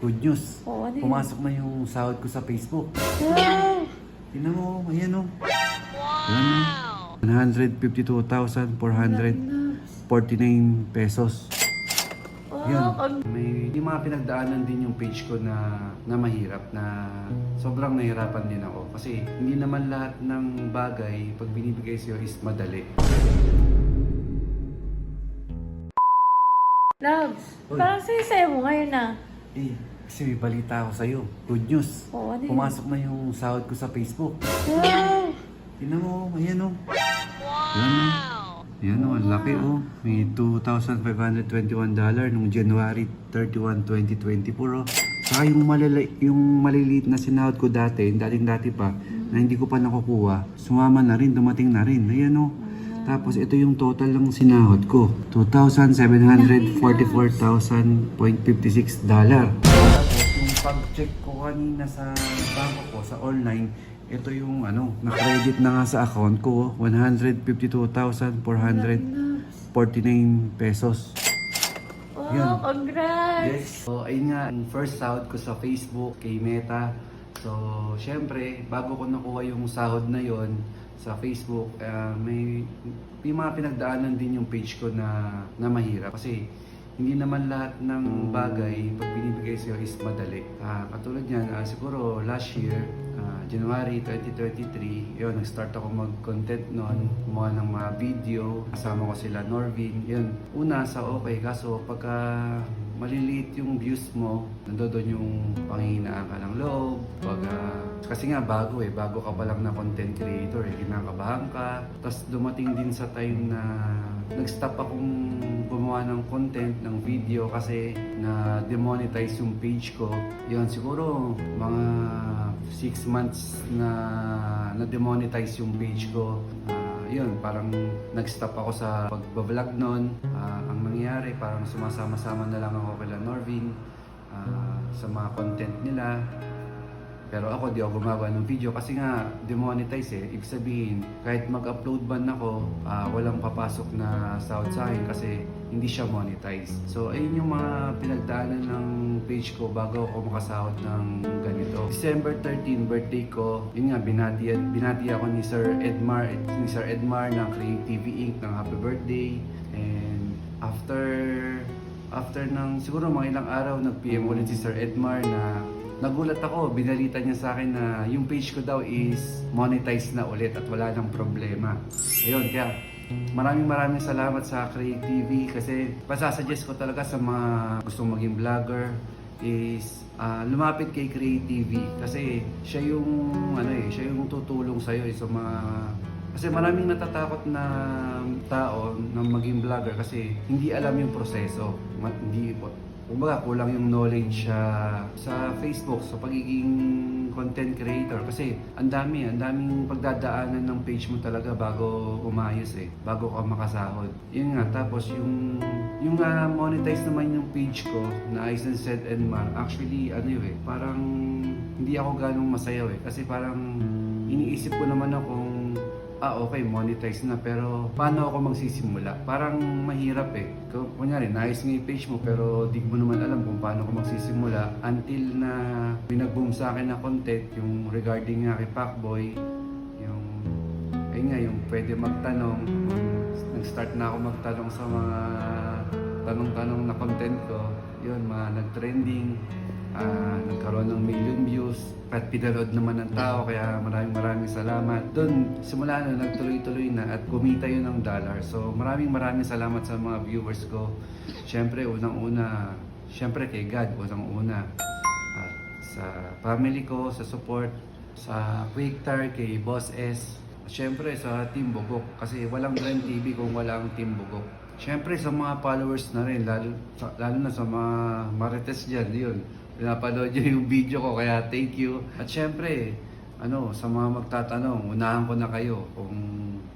good news. Oo, ano yun? Pumasok na yung sahod ko sa Facebook. Wow! Tingnan mo, ayan o. Wow! 152,449 pesos. Yun. May, may mga pinagdaanan din yung page ko na, na mahirap, na sobrang nahirapan din ako. Kasi hindi naman lahat ng bagay, pag binibigay sa'yo is madali. Loves, Uy. parang sinasayo mo ngayon na. Eh, kasi may balita ako sa'yo. Good news. Oo, ano yun? Pumasok na yung sahod ko sa Facebook. Wow! Tingnan mo, ayan o. Wow! Ayan o, ang laki o. May $2,521 nung January 31, 2024 o. Saka yung, malala, yung maliliit na sinahod ko dati, dating dati pa, na hindi ko pa nakukuha, sumama na rin, dumating na rin. Ayan o. Tapos ito yung total ng sinahod ko. 2,744,000.56 dollar. Pag-check ko kanina sa banko ko, sa online, ito yung ano, na-credit na nga sa account ko, 152,449 pesos. Wow! Yun. Congrats! Yes. So, ayun nga, ang first sahod ko sa Facebook kay Meta. So, syempre, bago ko nakuha yung sahod na yon sa Facebook, ah, may, may mga pinagdaanan din yung page ko na, na mahirap. Kasi, hindi naman lahat ng bagay pag binibigay sa'yo is madali. Ah, katulad yan, ah, siguro last year, ah, January 2023, yun, nag-start ako mag-content noon, gumawa ng mga video, kasama ko sila Norvin, yun. Una sa okay, kaso pagka maliliit yung views mo, nandoon yung panghihinaan ka ng loob, pag, ah, kasi nga bago eh, bago ka pa lang na content creator eh, kinakabahan ka. Tapos dumating din sa time na nag-stop akong gumawa ng content, ng video kasi na demonetize yung page ko. Yun, siguro mga 6 months na na-demonetize yung page ko. Ah, yun, parang nag-stop ako sa pagbablog noon. Ah, ang parang sumasama-sama na lang ako kila Norvin ah, sa mga content nila. Pero ako di ako gumawa ng video kasi nga demonetize eh. Ibig sabihin, kahit mag-upload ban ako, ah, walang papasok na sahod sa akin kasi hindi siya monetize. So ayun yung mga pinagdaanan ng page ko bago ako makasahod ng ganito. December 13, birthday ko, yun nga, binati, binati ako ni Sir Edmar, ni Sir Edmar ng Creativity Inc. ng happy birthday. After after ng siguro mga ilang araw nag-PM ulit si Sir Edmar na nagulat ako, binalita niya sa akin na yung page ko daw is monetize na ulit at wala nang problema. Ayun, kaya maraming maraming salamat sa Create TV kasi pasasuggest ko talaga sa mga gustong maging vlogger is ah, lumapit kay Create TV kasi siya yung ano eh, siya yung tutulong sa iyo sa mga kasi maraming natatakot na tao na maging vlogger kasi hindi alam yung proseso. Hindi kumbaga kulang yung knowledge sa sa Facebook sa pagiging content creator. Kasi ang dami ang daming pagdadaanan ng page mo talaga bago umayos eh. Bago ka makasahod. Yun nga tapos yung yung nga monetize naman yung page ko na Aizen said and Mar actually ano yun eh parang hindi ako ganong masayaw eh. Kasi parang iniisip ko naman akong ah okay, monetize na pero paano ako magsisimula? Parang mahirap eh. Kung- Kunyari, nice nga yung page mo pero di mo naman alam kung paano ako magsisimula until na pinag-boom sa akin na content yung regarding nga kay Pacboy yung ayun nga, yung pwede magtanong nag-start na ako magtanong sa mga tanong-tanong na content ko yun, mga nag-trending ah, nagkaroon ng views at pinanood naman ng tao kaya maraming maraming salamat. Doon simula na nagtuloy-tuloy na at kumita yun ng dollar. So maraming maraming salamat sa mga viewers ko. Syempre unang-una syempre kay God unang-una at sa family ko sa support sa Quicktar kay Boss S. Syempre sa Team Bugok kasi walang Grand TV kung walang Team Bugok. Siyempre sa mga followers na rin, lalo, lalo na sa mga marites dyan, yun. Pinapanood nyo yung video ko, kaya thank you. At syempre, ano, sa mga magtatanong, unahan ko na kayo kung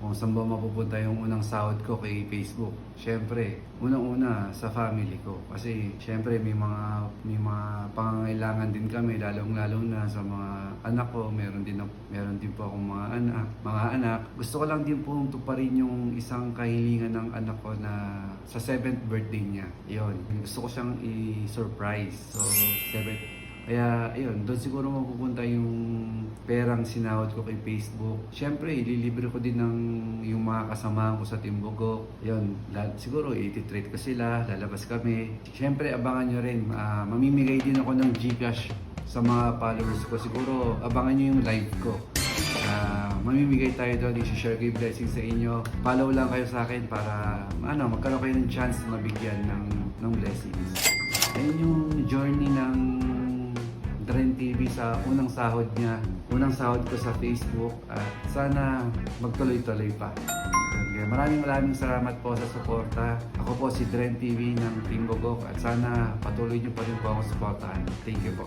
kung saan ba mapupunta yung unang sahod ko kay Facebook. Siyempre, unang-una sa family ko. Kasi siyempre may mga may mga pangangailangan din kami lalong-lalo na sa mga anak ko. Meron din meron din po akong mga anak, mga anak. Gusto ko lang din po tuparin yung isang kahilingan ng anak ko na sa 7th birthday niya. Yun, gusto ko siyang i-surprise. So, 7th kaya, ayun, doon siguro mapupunta yung perang sinahod ko kay Facebook. Siyempre, ililibre ko din ng yung mga kasamahan ko sa Timbogo. Ayun, lahat, siguro iti-treat ko sila, lalabas kami. Siyempre, abangan nyo rin. ah, mamimigay din ako ng Gcash sa mga followers ko. Siguro, abangan nyo yung live ko. Ah, mamimigay tayo doon, i-share ko yung blessing sa inyo. Follow lang kayo sa akin para ano, magkaroon kayo ng chance na mabigyan ng, ng blessings. Ayun yung journey ng Trend TV sa unang sahod niya, unang sahod ko sa Facebook at sana magtuloy-tuloy pa. Kaya maraming maraming salamat po sa suporta. Ako po si Trend TV ng Team at sana patuloy niyo pa rin po ako suportahan. Thank you po.